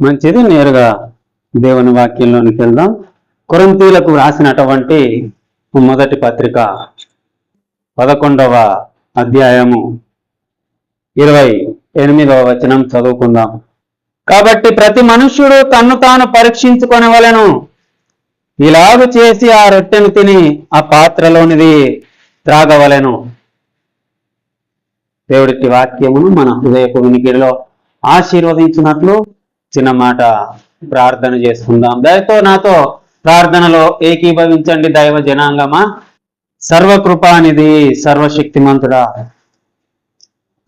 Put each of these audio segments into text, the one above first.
మంచిది. నేరుగా దేవుని వాక్యంలోనికి వెళ్దాం. కొరంతీలకు రాసినటువంటి మొదటి పత్రిక పదకొండవ అధ్యాయము ఇరవై ఎనిమిదవ వచనం చదువుకుందాం. కాబట్టి ప్రతి మనుష్యుడు తన్ను తాను పరీక్షించుకొనవలెను ఇలాగ చేసి ఆ రొట్టెను తిని ఆ పాత్రలోనిది త్రాగవలను. దేవుడికి వాక్యమును మన హృదయపు వినికిడిలో ఆశీర్వదించినట్లు చిన్న మాట ప్రార్థన చేసుకుందాం. దయతో నాతో ప్రార్థనలో ఏకీభవించండి దైవ జనాంగమా. సర్వకృపానిధి సర్వశక్తిమంతుడా.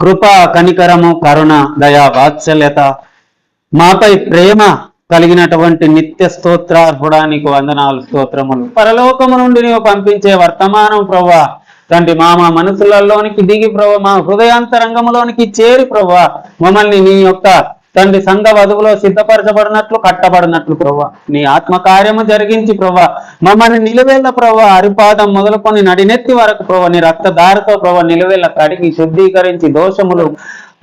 కృప కనికరము కరుణ దయా వాత్సల్యత. మాపై ప్రేమ కలిగినటువంటి నిత్య స్తోత్రార్హుడానికి వందనాలు స్తోత్రములు. పరలోకము నుండి నీవు పంపించే వర్తమానం ప్రవ్వా. తండ్రి మా మా మనసులలోనికి దిగి ప్రభు మా హృదయాంతరంగంలోనికి చేరి ప్రభు మమ్మల్ని నీ యొక్క తండ్రి సంఘ వధువులో సిద్ధపరచబడినట్లు కట్టబడినట్లు ప్రభు నీ ఆత్మకార్యము జరిగించి ప్రభు మమ్మల్ని నిలువేళ్ళ ప్రభు అరిపాదం మొదలుకొని నడినెత్తి వరకు ప్రభు నీ రక్తధారతో ప్రభు నిలువేళ్ళ కడిగి శుద్ధీకరించి దోషములు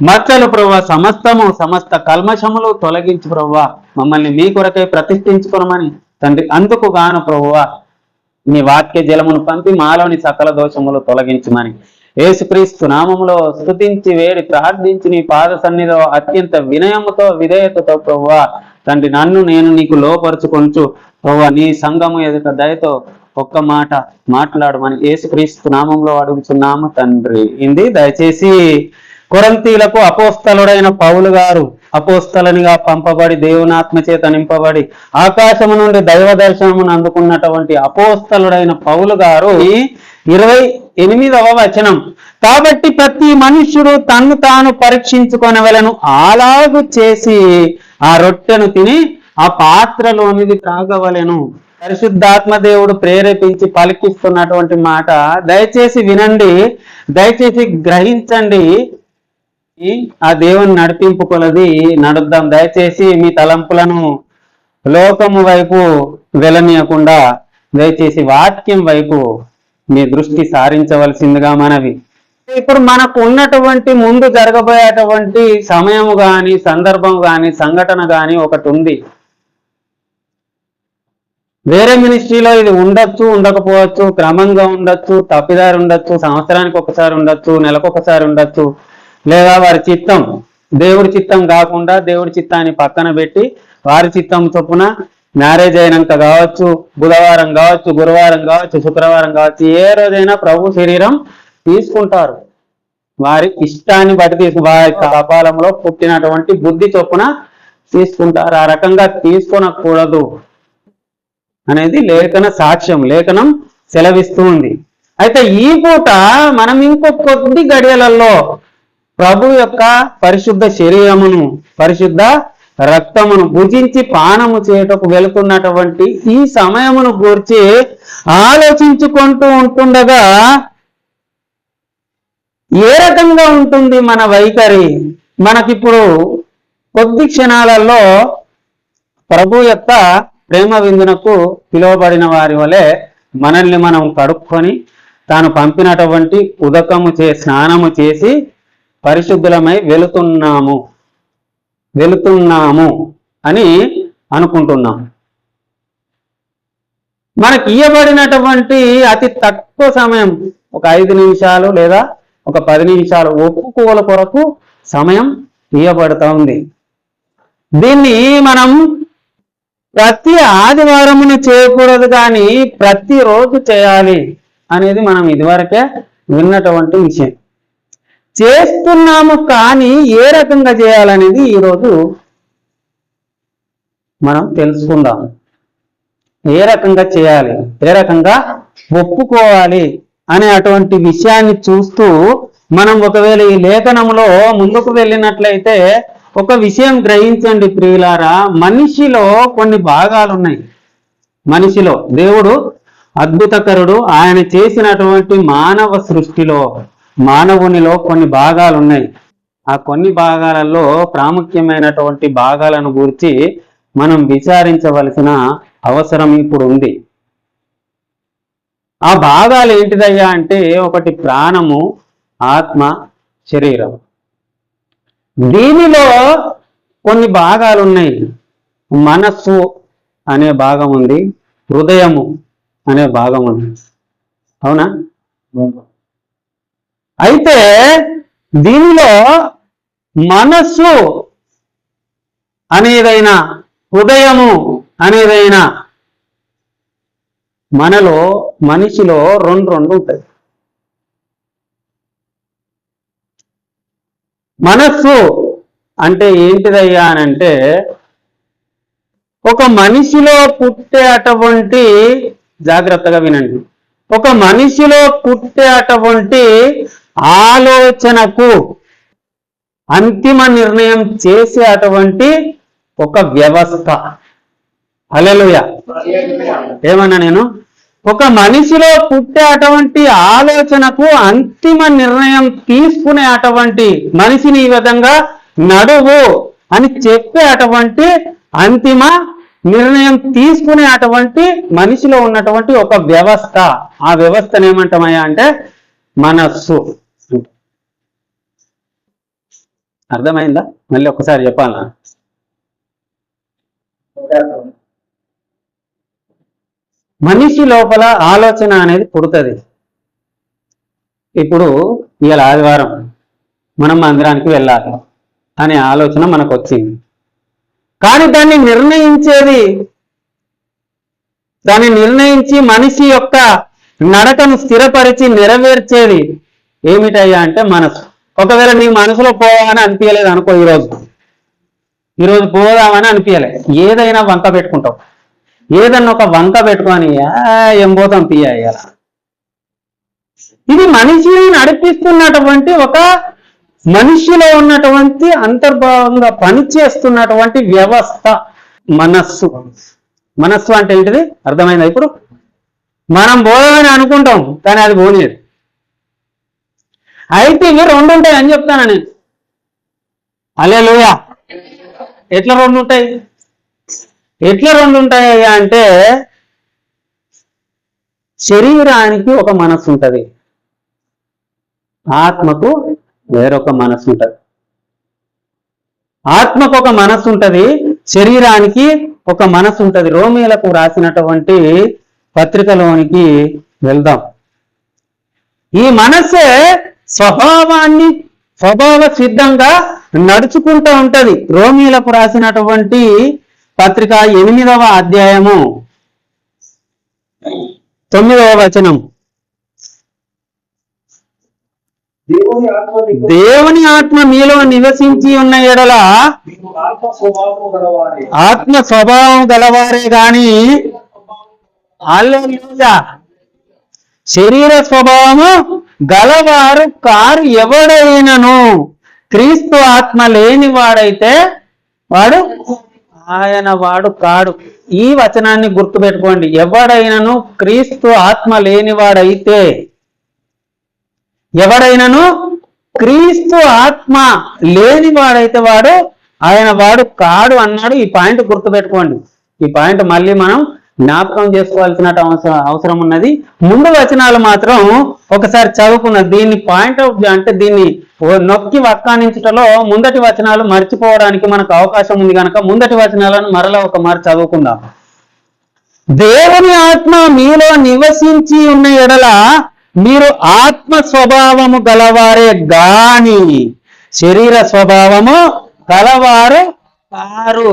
మచ్చలు ప్రభు సమస్తము సమస్త కల్మషములు తొలగించి ప్రభు మమ్మల్ని మీ కొరకై ప్రతిష్ఠించుకునమని తండ్రి అందుకు గాను ప్రభువా నీ వాక్య జలమును పంపి మాలోని సకల దోషములు తొలగించమని. యేసుక్రీస్తు నామములో స్థుతించి వేడి ప్రార్థించి నీ పాద సన్నిధిలో అత్యంత వినయముతో విధేయతతో ప్రవ్వా తండ్రి నన్ను నేను నీకు లోపరుచుకొంచు ప్రవ్వా నీ సంఘము ఎదుట దయతో ఒక్క మాట మాట్లాడమని యేసుక్రీస్తు నామంలో అడుగుతున్నాము తండ్రి. ఇంది దయచేసి కొరంతీలకు అపోస్తలుడైన పౌలు గారు అపోస్తలనిగా పంపబడి దేవునాత్మ చేత నింపబడి ఆకాశము నుండి దైవ దర్శనమును అందుకున్నటువంటి అపోస్తలుడైన పౌలు గారు ఈ ఇరవై ఎనిమిదవ వచనం. కాబట్టి ప్రతి మనుష్యుడు తన్ను తాను పరీక్షించుకొనవలను అలాగు చేసి ఆ రొట్టెను తిని ఆ పాత్రలోనిది త్రాగవలెను. పరిశుద్ధాత్మ దేవుడు ప్రేరేపించి పలికిస్తున్నటువంటి మాట దయచేసి వినండి దయచేసి గ్రహించండి. ఆ దేవుని నడిపింపు కొలది నడుద్దాం. దయచేసి మీ తలంపులను లోకము వైపు వెళ్ళనీయకుండా దయచేసి వాక్యం వైపు మీ దృష్టి సారించవలసిందిగా మనవి. ఇప్పుడు మనకు ఉన్నటువంటి ముందు జరగబోయేటువంటి సమయము గాని సందర్భం గాని సంఘటన గాని ఒకటి ఉంది. వేరే మినిస్ట్రీలో ఇది ఉండొచ్చు ఉండకపోవచ్చు క్రమంగా ఉండొచ్చు తప్పిదారి ఉండొచ్చు సంవత్సరానికి ఒకసారి ఉండొచ్చు నెలకొకసారి ఉండొచ్చు లేదా వారి చిత్తం దేవుడి చిత్తం కాకుండా దేవుడి చిత్తాన్ని పక్కన పెట్టి వారి చిత్తం చొప్పున మ్యారేజ్ అయినాక కావచ్చు బుధవారం కావచ్చు గురువారం కావచ్చు శుక్రవారం కావచ్చు ఏ రోజైనా ప్రభు శరీరం తీసుకుంటారు. వారి ఇష్టాన్ని బట్టి తీసుకు వారి కపాలంలో పుట్టినటువంటి బుద్ధి చొప్పున తీసుకుంటారు. ఆ రకంగా తీసుకొనకూడదు అనేది లేఖన సాక్ష్యం లేఖనం సెలవిస్తూ ఉంది. అయితే ఈ పూట మనం ఇంకో కొద్ది గడియలలో ప్రభు యొక్క పరిశుద్ధ శరీరమును పరిశుద్ధ రక్తమును భుజించి పానము చేయటకు వెళుతున్నటువంటి ఈ సమయమును గూర్చి ఆలోచించుకుంటూ ఉంటుండగా ఏ రకంగా ఉంటుంది మన వైఖరి? మనకిప్పుడు కొద్ది క్షణాలలో ప్రభు యొక్క ప్రేమ విందునకు పిలువబడిన వారి వలె మనల్ని మనం కడుక్కొని తాను పంపినటువంటి ఉదకము చే స్నానము చేసి పరిశుద్ధులమై వెళుతున్నాము. వెళుతున్నాము అని అనుకుంటున్నాం. మనకి ఇయ్యబడినటువంటి అతి తక్కువ సమయం ఒక ఐదు నిమిషాలు లేదా ఒక పది నిమిషాలు ఒప్పుకోల కొరకు సమయం ఇవ్వబడతా ఉంది. దీన్ని మనం ప్రతి ఆదివారమున చేయకూడదు కానీ ప్రతిరోజు చేయాలి అనేది మనం ఇదివరకే విన్నటువంటి విషయం. చేస్తున్నాము కానీ ఏ రకంగా చేయాలనేది ఈరోజు మనం తెలుసుకుందాం. ఏ రకంగా చేయాలి? ఏ రకంగా ఒప్పుకోవాలి? అనే అటువంటి విషయాన్ని చూస్తూ మనం ఒకవేళ ఈ లేఖనంలో ముందుకు వెళ్ళినట్లయితే ఒక విషయం గ్రహించండి ప్రియులారా. మనిషిలో కొన్ని భాగాలు ఉన్నాయి మనిషిలో దేవుడు అద్భుతకరుడు. ఆయన చేసినటువంటి మానవ సృష్టిలో మానవునిలో కొన్ని భాగాలు ఉన్నాయి ఆ కొన్ని భాగాలలో ప్రాముఖ్యమైనటువంటి భాగాలను గురించి మనం విచారించవలసిన అవసరం ఇప్పుడు ఉంది ఆ భాగాలు ఏంటిదయ్యా అంటే ఒకటి ప్రాణము ఆత్మ శరీరం. దీనిలో కొన్ని భాగాలు ఉన్నాయి మనస్సు అనే భాగం ఉంది హృదయము అనే భాగం ఉంది అవునా. అయితే దీనిలో మనస్సు అనేదైనా హృదయము అనేదైనా మనలో మనిషిలో రెండు రెండు ఉంటాయి. మనస్సు అంటే ఏంటిదయ్యా అని అంటే ఒక మనిషిలో పుట్టే అటువంటి జాగ్రత్తగా వినండి. ఒక మనిషిలో పుట్టే అటువంటి ఆలోచనకు అంతిమ నిర్ణయం చేసే అటువంటి ఒక వ్యవస్థ. అలెలుయ ఏమన్నా నేను? ఒక మనిషిలో పుట్టే అటువంటి ఆలోచనకు అంతిమ నిర్ణయం తీసుకునే అటువంటి మనిషిని ఈ విధంగా నడువు అని చెప్పే అటువంటి అంతిమ నిర్ణయం తీసుకునే అటువంటి మనిషిలో ఉన్నటువంటి ఒక వ్యవస్థ. ఆ వ్యవస్థను ఏమంటామయ్యా అంటే మనస్సు. అర్థమైందా? మళ్ళీ ఒకసారి చెప్పాలా? మనిషి లోపల ఆలోచన అనేది పుడుతుంది. ఇప్పుడు ఇవాళ ఆదివారం మనం మందిరానికి వెళ్ళాలి అనే ఆలోచన మనకు వచ్చింది కానీ దాన్ని నిర్ణయించేది దాన్ని నిర్ణయించి మనిషి యొక్క నడకను స్థిరపరిచి నెరవేర్చేది ఏమిటయ్యా అంటే మనసు. ఒకవేళ నీ మనసులో పోవాలని అనిపించలేదు అనుకో ఈరోజు ఈరోజు పోదామని అనిపించలే ఏదైనా వంక పెట్టుకుంటావు. ఏదన్నా ఒక వంక పెట్టుకొని ఏం పోతాం పియ్యాల ఇది మనిషిని నడిపిస్తున్నటువంటి ఒక మనిషిలో ఉన్నటువంటి అంతర్భావంగా పనిచేస్తున్నటువంటి వ్యవస్థ మనస్సు. మనస్సు అంటే ఏంటిది? అర్థమైందా ఇప్పుడు? మనం పోదామని అనుకుంటాం కానీ అది పోలేదు అయితే ఇవి రెండు ఉంటాయి అని చెప్తాను నేను? అలే ఎట్లా రెండు ఉంటాయి? ఎట్లా రెండు ఉంటాయి అంటే శరీరానికి ఒక మనసు ఉంటుంది. ఆత్మకు వేరొక మనసు ఉంటుంది. ఆత్మకు ఒక మనసు ఉంటుంది శరీరానికి ఒక మనసు ఉంటుంది. రోమిలకు రాసినటువంటి పత్రికలోనికి వెళ్దాం. ఈ మనస్సే స్వభావాన్ని స్వభావ సిద్ధంగా నడుచుకుంటూ ఉంటది. రోమిలకు రాసినటువంటి పత్రిక ఎనిమిదవ అధ్యాయము తొమ్మిదవ వచనం. దేవుని ఆత్మ మీలో నివసించి ఉన్న ఎడల ఆత్మ స్వభావం గలవారే గాని శరీర స్వభావము గలవారు కారు ఎవడైనను? క్రీస్తు ఆత్మ లేని వాడైతే వాడు ఆయన వాడు కాడు. ఈ వచనాన్ని గుర్తుపెట్టుకోండి. ఎవడైనను క్రీస్తు ఆత్మ లేనివాడైతే ఎవడైనను? క్రీస్తు ఆత్మ లేనివాడైతే వాడు ఆయన వాడు కాడు అన్నాడు. ఈ పాయింట్ గుర్తుపెట్టుకోండి. ఈ పాయింట్ మళ్ళీ మనం జ్ఞాపకం చేసుకోవాల్సిన అవసరం అవసరం ఉన్నది. ముందు వచనాలు మాత్రం ఒకసారి చదువుకున్నది దీన్ని పాయింట్ అవుట్ అంటే దీన్ని ఓ నొక్కి వక్కానించటలో ముందటి వచనాలు మర్చిపోవడానికి మనకు అవకాశం ఉంది కనుక ముందటి వచనాలను మరలా ఒక మారు చదువుకుందాం. దేవుని ఆత్మ మీలో నివసించి ఉన్న ఎడల మీరు ఆత్మ స్వభావము గలవారే గాని శరీర స్వభావము గలవారు కారు.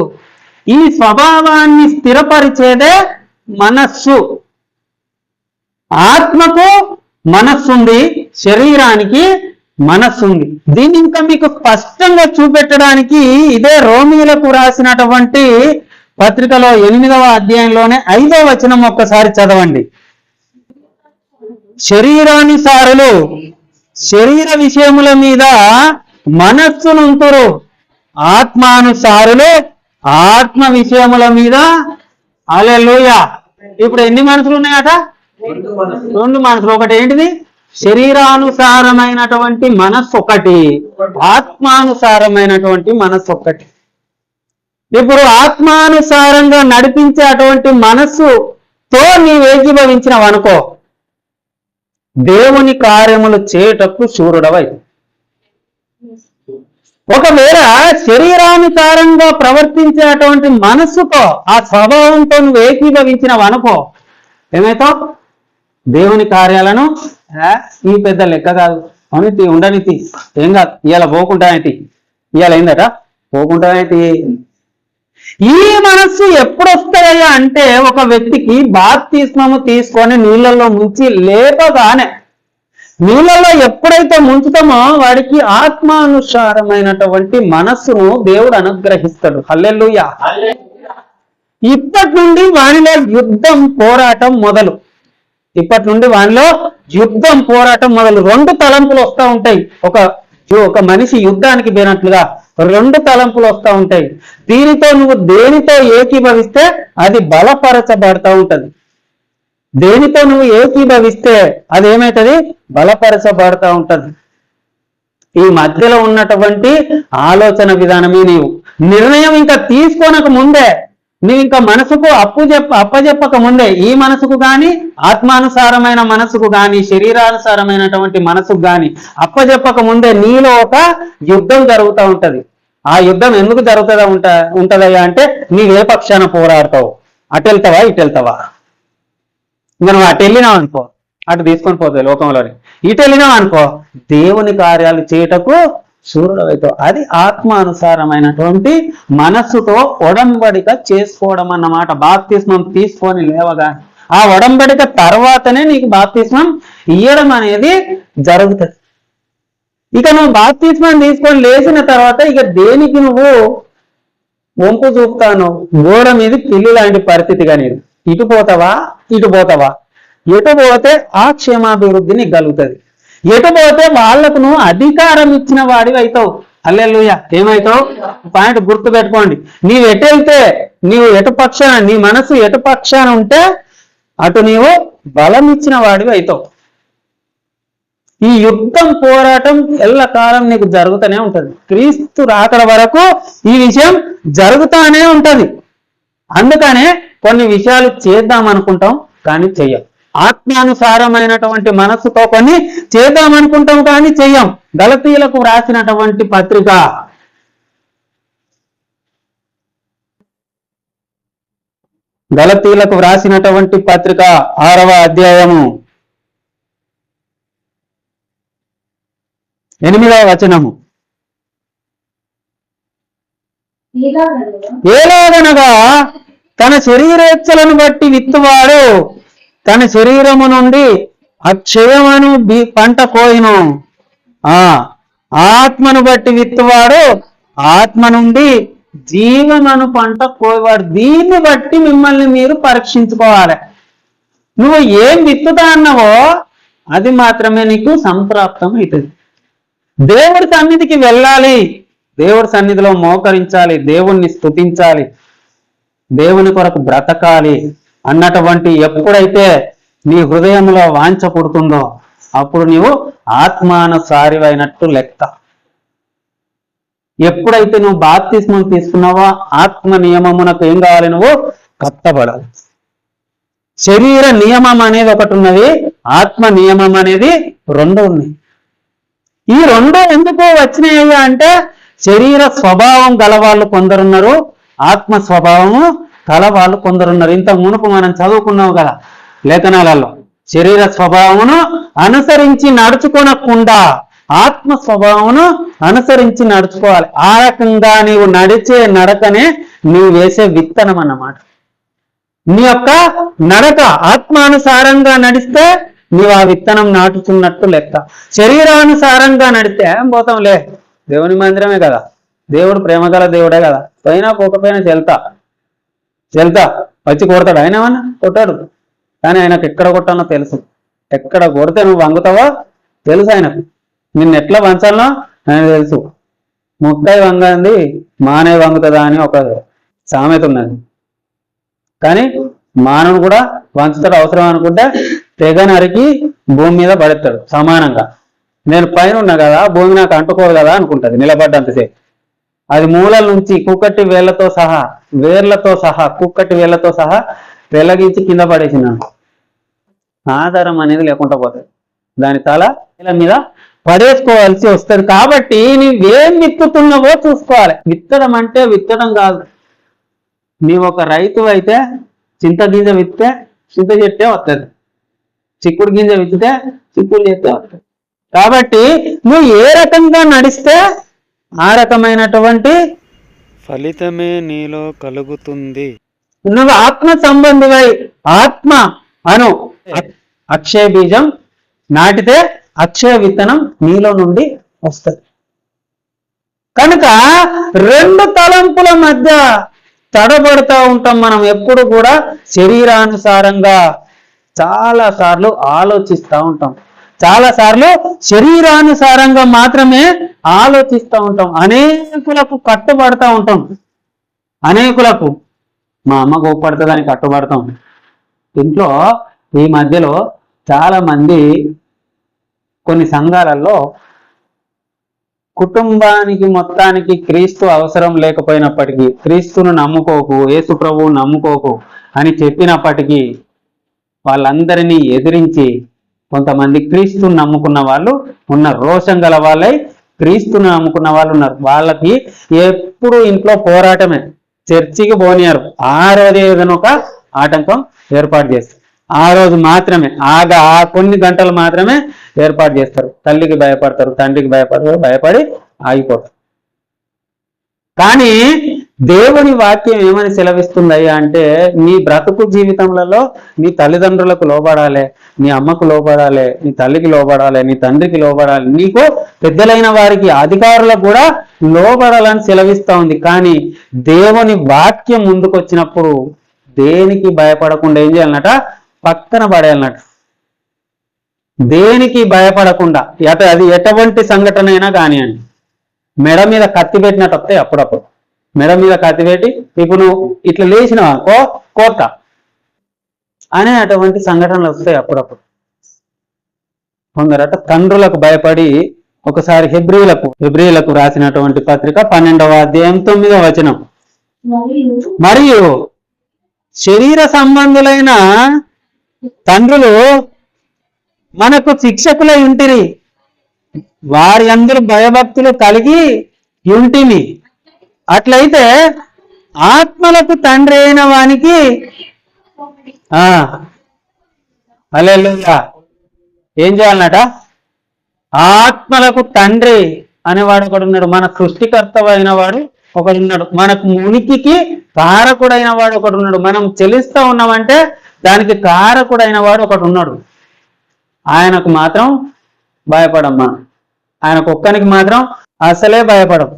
ఈ స్వభావాన్ని స్థిరపరిచేదే మనస్సు. ఆత్మకు మనస్సుంది శరీరానికి మనస్సుంది. దీన్ని ఇంకా మీకు స్పష్టంగా చూపెట్టడానికి ఇదే రోమిలకు రాసినటువంటి పత్రికలో ఎనిమిదవ అధ్యాయంలోనే ఐదో వచనం ఒక్కసారి చదవండి. శరీరానుసారులు శరీర విషయముల మీద మనస్సునుంతురు. ఆత్మానుసారులు ఆత్మ విషయముల మీద అలెలుయ ఇప్పుడు ఎన్ని మనసులు ఉన్నాయట? రెండు మనసు రెండు మనసులు. ఒకటి ఏంటిది? శరీరానుసారమైనటువంటి మనస్సు ఒకటి. ఆత్మానుసారమైనటువంటి మనస్సు ఒకటి. ఇప్పుడు ఆత్మానుసారంగా నడిపించే అటువంటి మనస్సుతో నీవు ఏకీభవించినవు అనుకో దేవుని కార్యములు చేయుటకు శూరుడవై ఒకవేళ శరీరానుసారంగా ప్రవర్తించేటువంటి మనస్సుతో ఆ స్వభావంతో నువ్వు ఏకీభవించినవి అనుకో ఏమైతో? దేవుని కార్యాలను ఈ పెద్ద లెక్క కాదు. అనితి ఉండనితి ఏం కాదు. ఇవాళ పోకుండానితి ఇవాళ ఏందట? పోకుండానితి ఈ మనస్సు ఎప్పుడొస్తాయా అంటే ఒక వ్యక్తికి బాప్తిస్మము తీసుకొని నీళ్ళల్లో ముంచి లేపగానే నీళ్ళలో ఎప్పుడైతే ముంచుతామో వాడికి ఆత్మానుసారమైనటువంటి మనస్సును దేవుడు అనుగ్రహిస్తాడు. హల్లెల్లుయ ఇప్పటి నుండి వానిలో యుద్ధం పోరాటం మొదలు. ఇప్పటి నుండి వానిలో యుద్ధం పోరాటం మొదలు. రెండు తలంపులు వస్తూ ఉంటాయి. ఒక ఒక మనిషి యుద్ధానికి పోయినట్లుగా రెండు తలంపులు వస్తూ ఉంటాయి. దీనితో నువ్వు దేనితో ఏకీభవిస్తే అది బలపరచబడతా ఉంటది. దేనితో నువ్వు ఏకీభవిస్తే అదేమవుతుంది బలపరచబడతా ఉంటది. ఈ మధ్యలో ఉన్నటువంటి ఆలోచన విధానమే నీవు. నిర్ణయం ఇంకా తీసుకోనక ముందే నువ్వు ఇంకా మనసుకు అప్పు చెప్ప అప్పజెప్పక ముందే ఈ మనసుకు గాని ఆత్మానుసారమైన మనసుకు గాని శరీరానుసారమైనటువంటి మనసుకు గాని అప్పజెప్పక ముందే నీలో ఒక యుద్ధం జరుగుతూ ఉంటది. ఆ యుద్ధం ఎందుకు జరుగుతుందా ఉంట ఉంటదయ్యా అంటే నీవే పక్షాన పోరాడతావు. అటు వెళ్తావా ఇటు వెళ్తావా ఇంకా నువ్వు అటు వెళ్ళినావు అనుకో అటు తీసుకొని పోతుంది లోకంలోని. ఇటు వెళ్ళినావు అనుకో దేవుని కార్యాలు చేయటకు సూర్యుడు అవుతావు అది ఆత్మానుసారమైనటువంటి మనస్సుతో ఒడంబడిక చేసుకోవడం అన్నమాట. బాప్తిస్మం తీసుకొని లేవగా ఆ ఒడంబడిక తర్వాతనే నీకు బాప్తిస్మం ఇయ్యడం అనేది జరుగుతుంది. ఇక నువ్వు బాప్తిస్మం తీసుకొని లేచిన తర్వాత ఇక దేనికి నువ్వు వంపు చూపుతాను? గోడ మీద పిల్లి లాంటి పరిస్థితి కానీ ఇటు పోతావా? ఇటు పోతావా? ఎటు పోతే ఆ క్షేమాభివృద్ధి నీకు కలుగుతుంది ఎటు పోతే వాళ్ళకు నువ్వు అధికారం ఇచ్చిన వాడివి అవుతావు అల్లెలుయ ఏమవుతావు పాయింట్ గుర్తు పెట్టుకోండి. నీవు ఎటు వెళ్తే నీవు ఎటు పక్షాన నీ మనసు ఎటు పక్షాన ఉంటే అటు నీవు బలం ఇచ్చిన వాడివి అవుతావు ఈ యుద్ధం పోరాటం ఎల్లకాలం నీకు జరుగుతూనే ఉంటది. క్రీస్తు రాకడ వరకు ఈ విషయం జరుగుతానే ఉంటది. అందుకనే కొన్ని విషయాలు చేద్దాం అనుకుంటాం కానీ చెయ్యం. ఆత్మానుసారమైనటువంటి మనస్సుతో కొన్ని చేద్దాం అనుకుంటాం కానీ చెయ్యం. గలతీయులకు రాసినటువంటి పత్రిక. గలతీయులకు వ్రాసినటువంటి పత్రిక ఆరవ అధ్యాయము. ఎనిమిదవ వచనము. ఏలాగనగా తన శరీరేచ్ఛలను బట్టి విత్తువాడు. తన శరీరము నుండి అక్షయమను బి- పంట కోయిను. ఆ ఆత్మను బట్టి విత్తువాడు. ఆత్మ నుండి జీవమను పంట కోయవాడు. దీన్ని బట్టి మిమ్మల్ని మీరు పరీక్షించుకోవాలి. నువ్వు ఏం విత్తుతా అన్నావో అది మాత్రమే నీకు సంప్రాప్తం అవుతుంది. దేవుడి సన్నిధికి వెళ్ళాలి. దేవుడి సన్నిధిలో మోకరించాలి. దేవుణ్ణి స్థుతించాలి దేవుని కొరకు బ్రతకాలి అన్నటువంటి ఎప్పుడైతే నీ హృదయంలో వాంఛ పుడుతుందో అప్పుడు నీవు ఆత్మానుసారివైనట్టు లెక్క. ఎప్పుడైతే నువ్వు బాప్తిస్మం తీసుకున్నావో ఆత్మ నియమమునకు ఏం కావాలి నువ్వు? కట్టబడాలి. శరీర నియమం అనేది ఒకటి ఉన్నది ఆత్మ నియమం అనేది రెండు ఉన్నాయి. ఈ రెండు ఎందుకు వచ్చినాయి అంటే శరీర స్వభావం గలవాళ్ళు కొందరున్నారు. ఆత్మ స్వభావము కలవాళ్ళు కొందరున్నారు. ఇంత మునుపు మనం చదువుకున్నాం కదా లేఖనాలలో. శరీర స్వభావమును అనుసరించి నడుచుకోనకుండా ఆత్మ స్వభావమును అనుసరించి నడుచుకోవాలి. ఆ రకంగా నీవు నడిచే నడకనే నీవు వేసే విత్తనం అన్నమాట. నీ యొక్క నడక ఆత్మానుసారంగా నడిస్తే నీవు ఆ విత్తనం నాటుతున్నట్టు లెక్క. శరీరానుసారంగా నడిస్తే ఏం పోతాంలే? దేవుని మందిరమే కదా. దేవుడు ప్రేమగల దేవుడే కదా. పైన కోకపోయినా చెల్తా. చెల్తా. వచ్చి కొడతాడు. ఆయన ఏమన్నా? కొట్టాడు. కానీ ఆయనకు ఎక్కడ కొట్టాలో తెలుసు. ఎక్కడ కొడితే నువ్వు వంగుతావో తెలుసు ఆయనకు. నిన్ను ఎట్లా వంచాలనో ఆయన తెలుసు. ముక్కై వంగంది మానే వంగుతుందా అని ఒక సామెత ఉన్నది. కానీ మానవుడు కూడా వంచుతాడు. అవసరం అనుకుంటే తెగ నరికి భూమి మీద పడేస్తాడు సమానంగా. నేను పైన ఉన్నా కదా భూమి నాకు అంటుకోదు కదా అనుకుంటది. నిలబడ్డంతసేపు. అది మూలల నుంచి కుక్కటి వేళ్ళతో సహా వేర్లతో సహా కుక్కటి వేళ్ళతో సహా వెలగించి కింద పడేసినాను ఆధారం అనేది లేకుండా పోతుంది దాని తల నేల మీద పడేసుకోవాల్సి వస్తుంది. కాబట్టి నువ్వేం విత్తుతున్నావో చూసుకోవాలి. విత్తడం అంటే విత్తడం కాదు. నీవు ఒక రైతు అయితే చింత గింజ విత్తే చింత చెట్టే వస్తుంది చిక్కుడు గింజ విత్తితే చిక్కుడు చెట్టే వస్తుంది కాబట్టి నువ్వు ఏ రకంగా నడిస్తే ఆ రకమైనటువంటి ఫలితమే నీలో కలుగుతుంది. నువ్వు ఆత్మ సంబంధివై. ఆత్మ అను అక్షయ బీజం నాటితే అక్షయ విత్తనం నీలో నుండి వస్తుంది. కనుక రెండు తలంపుల మధ్య తడబడుతూ ఉంటాం మనం ఎప్పుడు కూడా శరీరానుసారంగా. చాలా సార్లు ఆలోచిస్తూ ఉంటాం. చాలా సార్లు శరీరానుసారంగా మాత్రమే ఆలోచిస్తూ ఉంటాం. అనేకులకు కట్టుబడతా ఉంటాం. అనేకులకు మా అమ్మ కోప్పడుతుందని కట్టుబడతాం. ఇంట్లో ఈ మధ్యలో చాలా మంది కొన్ని సంఘాలలో కుటుంబానికి మొత్తానికి క్రీస్తు అవసరం లేకపోయినప్పటికీ క్రీస్తును నమ్ముకోకు యేసు ప్రభువు నమ్ముకోకు అని చెప్పినప్పటికీ వాళ్ళందరినీ ఎదిరించి కొంతమంది క్రీస్తుని నమ్ముకున్న వాళ్ళు ఉన్న రోషం గల వాళ్ళై క్రీస్తుని నమ్ముకున్న వాళ్ళు ఉన్నారు. వాళ్ళకి ఎప్పుడు ఇంట్లో పోరాటమే. చర్చికి పోనియారు. ఆ రోజే ఏదైనా ఒక ఆటంకం ఏర్పాటు చేస్తారు. ఆ రోజు మాత్రమే ఆగా ఆ కొన్ని గంటలు మాత్రమే ఏర్పాటు చేస్తారు. తల్లికి భయపడతారు తండ్రికి భయపడతారు భయపడి ఆగిపోతారు. కానీ దేవుని వాక్యం ఏమని సెలవిస్తుందయ్యా అంటే నీ బ్రతుకు జీవితంలో నీ తల్లిదండ్రులకు లోబడాలి నీ అమ్మకు లోబడాలి నీ తల్లికి లోబడాలి నీ తండ్రికి లోబడాలి నీకు పెద్దలైన వారికి అధికారులకు కూడా లోబడాలని సెలవిస్తా ఉంది. కానీ దేవుని వాక్యం ముందుకొచ్చినప్పుడు దేనికి భయపడకుండా ఏం చేయాలన్నట? పక్కన పడేయాలన్నట. దేనికి భయపడకుండా ఎట అది ఎటువంటి సంఘటన అయినా కానివ్వండి మెడ మీద కత్తి పెట్టినట్టు వస్తాయి అప్పుడప్పుడు. మెడ మీద కత్తి పెట్టి ఇప్పుడు నువ్వు ఇట్లా లేచినావు కో కోత అనే అటువంటి సంఘటనలు వస్తాయి అప్పుడప్పుడు. కొందరట తండ్రులకు భయపడి ఒకసారి హెబ్రిలకు హెబ్రిలకు రాసినటువంటి పత్రిక పన్నెండవ అధ్యాయం తొమ్మిదవ వచనం. మరియు మరియు శరీర సంబంధులైన తండ్రులు మనకు శిక్షకులై ఉంటిరి. వారి అందరూ భయభక్తులు కలిగి ఉంటిమి. అట్లయితే ఆత్మలకు తండ్రి అయిన వానికి ఆ ఏం చేయాలన్నట? ఆత్మలకు తండ్రి అనేవాడు ఒకడున్నాడు మన సృష్టికర్త అయిన వాడు ఒకడున్నాడు మనకు మునికి కారకుడైన వాడు ఒకడున్నాడు మనం చెలిస్తా ఉన్నామంటే దానికి కారకుడైన వాడు ఒకడు ఉన్నాడు. ఆయనకు మాత్రం భయపడమ్మా. ఆయనకు ఒక్కనికి మాత్రం అసలే భయపడం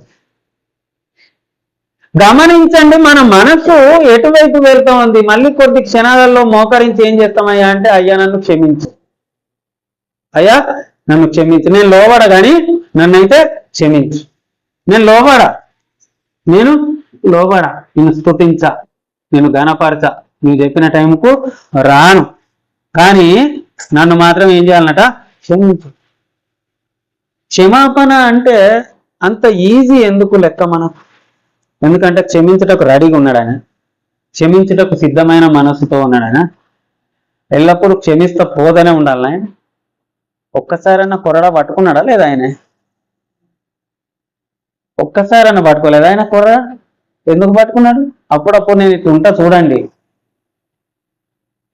గమనించండి మన మనసు ఎటువైపు వెళ్తా ఉంది మళ్ళీ కొద్ది క్షణాలలో మోకరించి ఏం చేస్తామయ్యా అంటే అయ్యా నన్ను క్షమించు. అయ్యా నన్ను క్షమించు. నేను లోబడ కానీ నన్నైతే క్షమించు. నేను లోబడ. నేను లోబడ. నేను స్థుతించ నేను గనపరచ నువ్వు చెప్పిన టైంకు రాను. కానీ నన్ను మాత్రం ఏం చేయాలన్నట? క్షమించు. క్షమాపణ అంటే అంత ఈజీ ఎందుకు లెక్క మనం ఎందుకంటే క్షమించుటకు రెడీగా ఉన్నాడు ఆయన. క్షమించుటకు సిద్ధమైన మనసుతో ఉన్నాడు ఆయన. ఎల్లప్పుడూ క్షమిస్తా పోదనే ఉండాలి ఆయన. ఒక్కసారన్నా కొరడా పట్టుకున్నాడా లేదా ఆయన? ఒక్కసారన్నా పట్టుకోలేదు ఆయన కొర్ర ఎందుకు పట్టుకున్నాడు? అప్పుడప్పుడు నేను ఇట్లా ఉంటా చూడండి.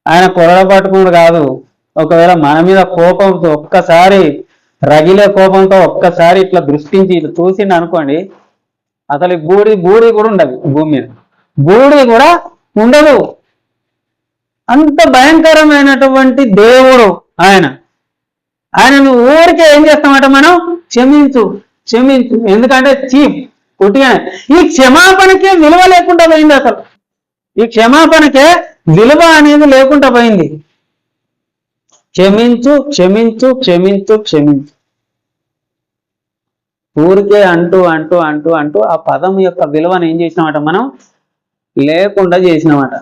ఆయన కొరడ పట్టుకున్నాడు కాదు. ఒకవేళ మన మీద కోపంతో ఒక్కసారి రగిలే కోపంతో ఒక్కసారి ఇట్లా దృష్టించి ఇట్లా చూసిండు అనుకోండి అసలు బూడి బూడి కూడా ఉండదు భూమి మీద. బూడి కూడా ఉండదు. అంత భయంకరమైనటువంటి దేవుడు ఆయన. ఆయనను ఊరికే ఏం చేస్తామట మనం? క్షమించు క్షమించు. ఎందుకంటే చీప్ పుట్టిగా ఈ క్షమాపణకే విలువ లేకుండా పోయింది అసలు. ఈ క్షమాపణకే విలువ అనేది లేకుండా పోయింది. క్షమించు క్షమించు క్షమించు క్షమించు. ఊరికే అంటూ అంటూ అంటూ అంటూ ఆ పదం యొక్క విలువను ఏం చేసినామట మనం? లేకుండా చేసినామట.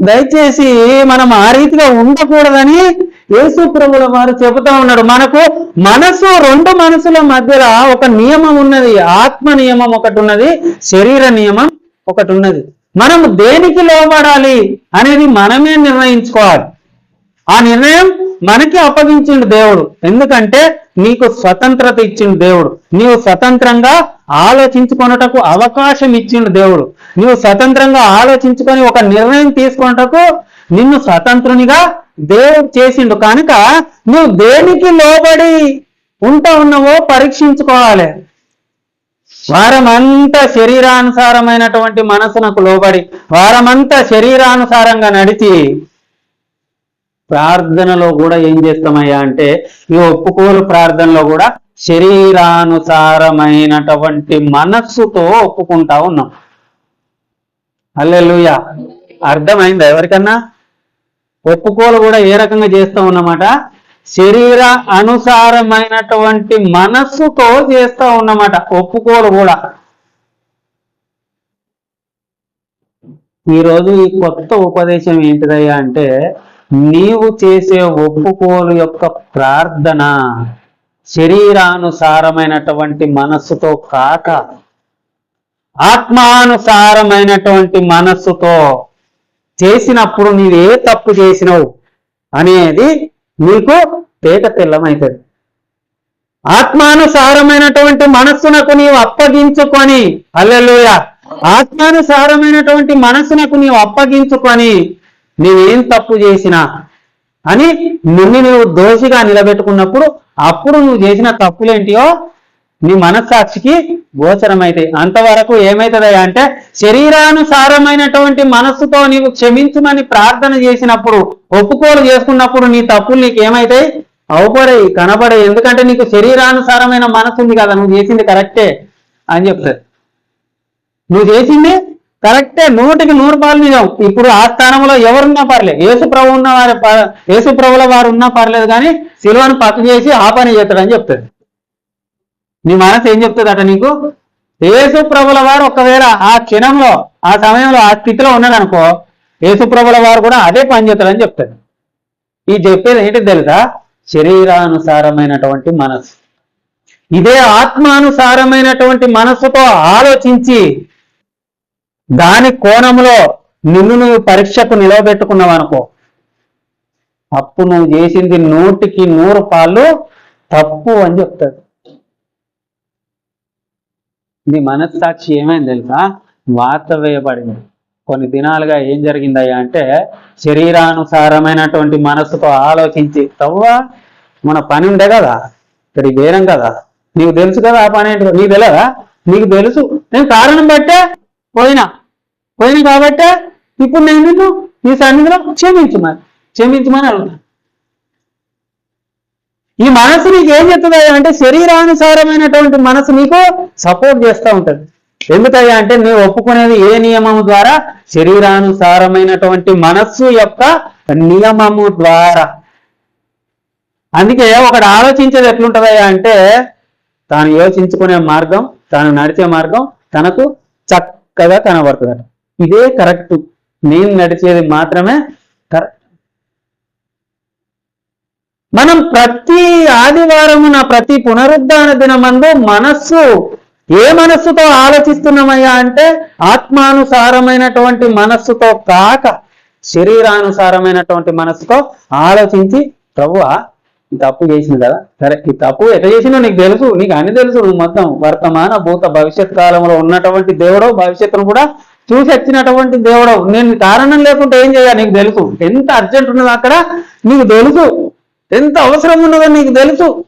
దయచేసి మనం ఆ రీతిగా ఉండకూడదని యేసు ప్రభుల వారు చెబుతా ఉన్నాడు. మనకు మనసు రెండు మనసుల మధ్యలో ఒక నియమం ఉన్నది. ఆత్మ నియమం ఒకటి ఉన్నది. శరీర నియమం ఒకటి ఉన్నది. మనం దేనికి లోబడాలి అనేది మనమే నిర్ణయించుకోవాలి. ఆ నిర్ణయం మనకి అప్పగించిండు దేవుడు. ఎందుకంటే నీకు స్వతంత్రత ఇచ్చిండు దేవుడు. నీవు స్వతంత్రంగా ఆలోచించుకొనుటకు అవకాశం ఇచ్చిండు దేవుడు. నీవు స్వతంత్రంగా ఆలోచించుకొని ఒక నిర్ణయం తీసుకొనుటకు నిన్ను స్వతంత్రునిగా దేవుడు చేసిండు. కనుక నువ్వు దేనికి లోబడి ఉంటా ఉన్నావో పరీక్షించుకోవాలి. వారమంతా శరీరానుసారమైనటువంటి మనసునకు లోబడి వారమంతా శరీరానుసారంగా నడిచి ప్రార్థనలో కూడా ఏం చేస్తామయ్యా అంటే ఈ ఒప్పుకోలు ప్రార్థనలో కూడా శరీరానుసారమైనటువంటి మనస్సుతో ఒప్పుకుంటా ఉన్నాం. అల్లెలుయ అర్థమైందా ఎవరికన్నా? ఒప్పుకోలు కూడా ఏ రకంగా చేస్తా ఉన్నమాట? శరీర అనుసారమైనటువంటి మనస్సుతో చేస్తా ఉన్నమాట ఒప్పుకోలు కూడా. ఈరోజు ఈ కొత్త ఉపదేశం ఏంటిదయ్యా అంటే నీవు చేసే ఒప్పుకోలు యొక్క ప్రార్థన శరీరానుసారమైనటువంటి మనస్సుతో కాక ఆత్మానుసారమైనటువంటి మనస్సుతో చేసినప్పుడు నీవే తప్పు చేసినావు అనేది నీకు పేట తెల్లమవుతుంది ఆత్మానుసారమైనటువంటి మనస్సునకు నీవు అప్పగించుకొని అల్లెలుయ ఆత్మానుసారమైనటువంటి మనస్సునకు నీవు అప్పగించుకొని నీవేం తప్పు చేసినా అని నిన్ను నువ్వు దోషిగా నిలబెట్టుకున్నప్పుడు అప్పుడు నువ్వు చేసిన తప్పులేంటియో నీ మనస్సాక్షికి గోచరమైతాయి. అంతవరకు ఏమవుతుందా అంటే శరీరానుసారమైనటువంటి మనస్సుతో నీవు క్షమించమని ప్రార్థన చేసినప్పుడు ఒప్పుకోలు చేసుకున్నప్పుడు నీ తప్పులు నీకు ఏమైతాయి అవపడాయి కనబడాయి. ఎందుకంటే నీకు శరీరానుసారమైన మనసు ఉంది కదా నువ్వు చేసింది కరెక్టే అని చెప్తారు. నువ్వు చేసింది కరెక్టే నూటికి నూరు పాలు నిజం. ఇప్పుడు ఆ స్థానంలో ఎవరున్నా పర్లేదు. యేసు ప్రభు ఉన్న వారి ప- యేసు ప్రభుల వారు ఉన్నా పర్లేదు కానీ సిలువను పక్క చేసి ఆ పని చేస్తాడని చెప్తుంది నీ మనసు ఏం చెప్తుంది అట నీకు? యేసు ప్రభుల వారు ఒకవేళ ఆ క్షణంలో ఆ సమయంలో ఆ స్థితిలో ఉన్నాడనుకో యేసు ప్రభుల వారు కూడా అదే పని చేస్తాడని చెప్తాడు. ఈ చెప్పేది ఏంటి తెలుసా? శరీరానుసారమైనటువంటి మనసు. ఇదే ఆత్మానుసారమైనటువంటి మనస్సుతో ఆలోచించి దాని కోణంలో నిన్ను నువ్వు పరీక్షకు నిలవబెట్టుకున్నావు అనుకో అప్పు నువ్వు చేసింది నూటికి నూరు పాళ్ళు తప్పు అని చెప్తాడు. నీ మనస్సాక్షి ఏమైంది తెలుసా? వాత వేయబడింది. కొన్ని దినాలుగా ఏం జరిగిందయ్యా అంటే శరీరానుసారమైనటువంటి మనస్సుతో ఆలోచించి తవ్వా మన పని ఉండే కదా ఇక్కడ వేరం కదా నీకు తెలుసు కదా ఆ పని ఏంటో నీకు తెలియదా నీకు తెలుసు. నేను కారణం బట్టే పోయినా. పోయినా కాబట్టే ఇప్పుడు నేను నిన్ను నీ సన్నిధిలో క్షమించమని. క్షమించమని అడుగుతాను. ఈ మనసు నీకు ఏం చెప్తుంది అంటే శరీరానుసారమైనటువంటి మనసు నీకు సపోర్ట్ చేస్తూ ఉంటది. ఎందుకయ్యా అంటే నువ్వు ఒప్పుకునేది ఏ నియమము ద్వారా? శరీరానుసారమైనటువంటి మనస్సు యొక్క నియమము ద్వారా. అందుకే ఒకడు ఆలోచించేది ఎట్లుంటదయ్యా అంటే తాను యోచించుకునే మార్గం తాను నడిచే మార్గం తనకు చక్కగా కనబడుతుందట. ఇదే కరెక్ట్. నేను నడిచేది మాత్రమే కరెక్ట్. మనం ప్రతి ఆదివారమున ప్రతి పునరుద్ధాన దినమందు మనస్సు ఏ మనస్సుతో ఆలోచిస్తున్నామయ్యా అంటే ఆత్మానుసారమైనటువంటి మనస్సుతో కాక శరీరానుసారమైనటువంటి మనస్సుతో ఆలోచించి ప్రభువా ఈ తప్పు చేసింది కదా సరే ఈ తప్పు ఎట చేసినా నీకు తెలుసు నీకు అన్ని తెలుసు నువ్వు మొత్తం వర్తమాన భూత భవిష్యత్ కాలంలో ఉన్నటువంటి దేవుడో భవిష్యత్తును కూడా చూసి వచ్చినటువంటి దేవుడో నేను కారణం లేకుండా ఏం చేయాలి? నీకు తెలుసు. ఎంత అర్జెంట్ ఉన్నదో అక్కడ నీకు తెలుసు. ఎంత అవసరం ఉన్నదో నీకు తెలుసు.